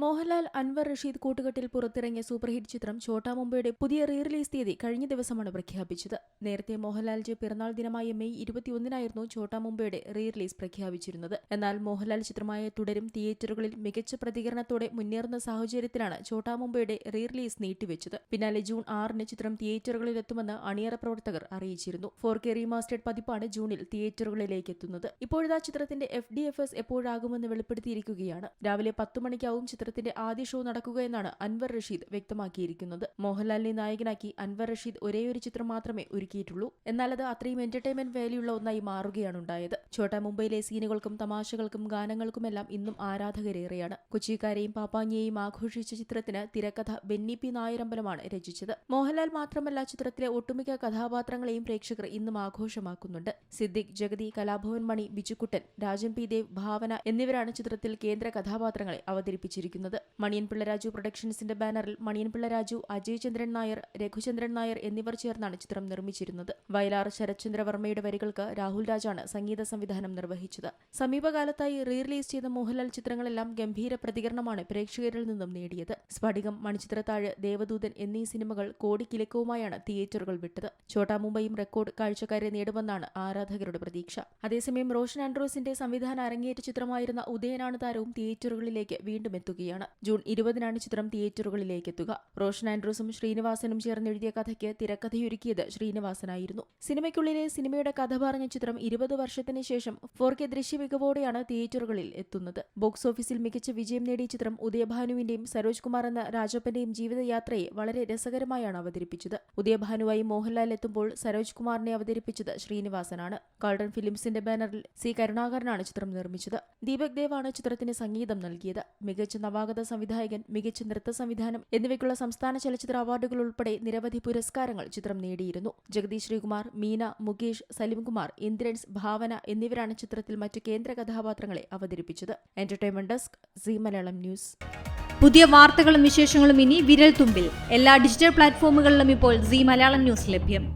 മോഹൻലാൽ അൻവർ റഷീദ് കൂട്ടുകെട്ടിൽ പുറത്തിറങ്ങിയ സൂപ്പർഹിറ്റ് ചിത്രം ഛോട്ടാ മുംബൈയുടെ പുതിയ റീ റിലീസ് തീയതി കഴിഞ്ഞ ദിവസമാണ് പ്രഖ്യാപിച്ചത്. നേരത്തെ മോഹൻലാലിന്റെ പിറന്നാൾ ദിനമായ മെയ് ഇരുപത്തിയൊന്നിനായിരുന്നു ഛോട്ടാ മുംബൈയുടെ റീ റിലീസ് പ്രഖ്യാപിച്ചിരുന്നത്. എന്നാൽ മോഹൻലാൽ ചിത്രമായ തുടരും തിയേറ്ററുകളിൽ മികച്ച പ്രതികരണത്തോടെ മുന്നേറുന്ന സാഹചര്യത്തിലാണ് ഛോട്ടാ മുംബൈയുടെ റീ റിലീസ് നീട്ടിവെച്ചത്. പിന്നാലെ ജൂൺ ആറിന് ചിത്രം തിയേറ്ററുകളിലെത്തുമെന്ന് അണിയറ പ്രവർത്തകർ അറിയിച്ചിരുന്നു. ഫോർ കെ റീമാസ്റ്റേഡ് പതിപ്പാണ് ജൂണിൽ തിയേറ്ററുകളിലേക്ക് എത്തുന്നത്. ഇപ്പോഴത്തെ ചിത്രത്തിന്റെ എഫ് ഡി എഫ് എസ് എപ്പോഴാകുമെന്ന് വെളിപ്പെടുത്തിയിരിക്കുകയാണ്. രാവിലെ പത്തു മണിക്കാവും ചിത്രത്തിന്റെ ആദ്യ ഷോ നടക്കുകയെന്നാണ് അൻവർ റഷീദ് വ്യക്തമാക്കിയിരിക്കുന്നത്. മോഹൻലാലിനെ നായകനാക്കി അൻവർ റഷീദ് ഒരേയൊരു ചിത്രം മാത്രമേ ഒരുക്കിയിട്ടുള്ളൂ. എന്നാൽ അത് അത്രയും എന്റർടൈൻമെന്റ് വാല്യുള്ള ഒന്നായി മാറുകയാണ് ഉണ്ടായത് ഛോട്ടാ മുംബൈയിലെ സീനുകൾക്കും തമാശകൾക്കും ഗാനങ്ങൾക്കുമെല്ലാം ഇന്നും ആരാധകരേറെയാണ്. കൊച്ചിക്കാരെയും പാപ്പാങ്ങിയെയും ആഘോഷിച്ച ചിത്രത്തിന് തിരക്കഥ ബെന്നി പി നായരമ്പലമാണ് രചിച്ചത്. മോഹൻലാൽ മാത്രമല്ല ചിത്രത്തിലെ ഒട്ടുമിക്ക കഥാപാത്രങ്ങളെയും പ്രേക്ഷകർ ഇന്നും ആഘോഷമാക്കുന്നുണ്ട്. സിദ്ദിഖ് ജഗതി കലാഭവൻ മണി ബിജുക്കുട്ടൻ രാജൻ പി ദേവ് ഭാവന എന്നിവരാണ് ചിത്രത്തിൽ കേന്ദ്ര കഥാപാത്രങ്ങളെ അവതരിപ്പിച്ചിരിക്കുന്നത്. മണിയൻ പിള്ളരാജു പ്രൊഡക്ഷൻസിന്റെ ബാനറിൽ മണിയൻ പിള്ളരാജു അജയ് ചന്ദ്രൻ നായർ രഘുചന്ദ്രൻ നായർ എന്നിവർ ചേർന്നാണ് ചിത്രം നിർമ്മിച്ചിരുന്നത്. വയലാർ ശരത്ചന്ദ്രവർമ്മയുടെ വരികൾക്ക് രാഹുൽ രാജാണ് സംഗീത സംവിധാനം നിർവഹിച്ചത്. സമീപകാലത്തായി റീ റിലീസ് ചെയ്ത മോഹൻലാൽ ചിത്രങ്ങളെല്ലാം ഗംഭീര പ്രതികരണമാണ് പ്രേക്ഷകരിൽ നിന്നും നേടിയത്. സ്ഫടികം മണിച്ചിത്രത്താഴ് ദേവദൂതൻ എന്നീ സിനിമകൾ കോടിക്കിലക്കവുമായാണ് തിയേറ്ററുകൾ വിട്ടത്. ഛോട്ടാ മുംബൈയും റെക്കോർഡ് കാഴ്ചക്കാരെ നേടുമെന്നാണ് ആരാധകരുടെ പ്രതീക്ഷ. അതേസമയം റോഷൻ ആൻഡ്രോസിന്റെ സംവിധാനം അരങ്ങേറ്റ ചിത്രമായിരുന്ന ഉദയനാണ് താരവും തിയേറ്ററുകളിലേക്ക് വീണ്ടും എത്തുകയാണ്. ജൂൺ ഇരുപതിനാണ് ചിത്രം തിയേറ്ററുകളിലേക്ക് എത്തുക റോഷൻ ആൻഡ്രൂസും ശ്രീനിവാസനും ചേർന്നെഴുതിയ കഥയ്ക്ക് തിരക്കഥയൊരുക്കിയത് ശ്രീനിവാസനായിരുന്നു. സിനിമയ്ക്കുള്ളിലെ സിനിമയുടെ കഥ പറഞ്ഞ ചിത്രം ഇരുപത് വർഷത്തിന് ശേഷം ഫോർ കെ ദൃശ്യമികവോടെയാണ് തിയേറ്ററുകളിൽ എത്തുന്നത്. ബോക്സ് ഓഫീസിൽ മികച്ച വിജയം നേടിയ ചിത്രം ഉദയഭാനുവിന്റെയും സരോജ് കുമാർ എന്ന രാജപ്പന്റെയും ജീവിതയാത്രയെ വളരെ രസകരമായാണ് അവതരിപ്പിച്ചത്. ഉദയഭാനുവായി മോഹൻലാൽ എത്തുമ്പോൾ സരോജ് കുമാറിനെ അവതരിപ്പിച്ചത് ശ്രീനിവാസനാണ്. ഗോൾഡൻ ഫിലിംസിന്റെ ബാനറിൽ സി കരുണാകരനാണ് ചിത്രം നിർമ്മിച്ചത്. ദീപക് ദേവാണ് ചിത്രത്തിന് സംഗീതം നൽകിയത്. മികച്ച നവാഗത സംവിധായകൻ മികച്ച നൃത്ത സംവിധാനം എന്നിവയ്ക്കുള്ള സംസ്ഥാന ചലച്ചിത്ര അവാർഡുകൾ ഉൾപ്പെടെ നിരവധി പുരസ്കാരങ്ങൾ ചിത്രം നേടിയിരുന്നു. ജഗദീഷ് ശ്രീകുമാർ മീന മുകേഷ് സലിംകുമാർ ഇന്ദ്രൻസ് ഭാവന എന്നിവരാണ് ചിത്രത്തിൽ മറ്റു കേന്ദ്ര കഥാപാത്രങ്ങളെ അവതരിപ്പിച്ചത്. Entertainment desk Zee Malayalam news. പുതിയ വാർത്തകളും വിശേഷങ്ങളും ഇനി വിരൽ തുമ്പിൽ എല്ലാ ഡിജിറ്റൽ പ്ലാറ്റ്ഫോമുകളിലും ഇപ്പോൾ സി മലയാളം ന്യൂസ് ലഭ്യം.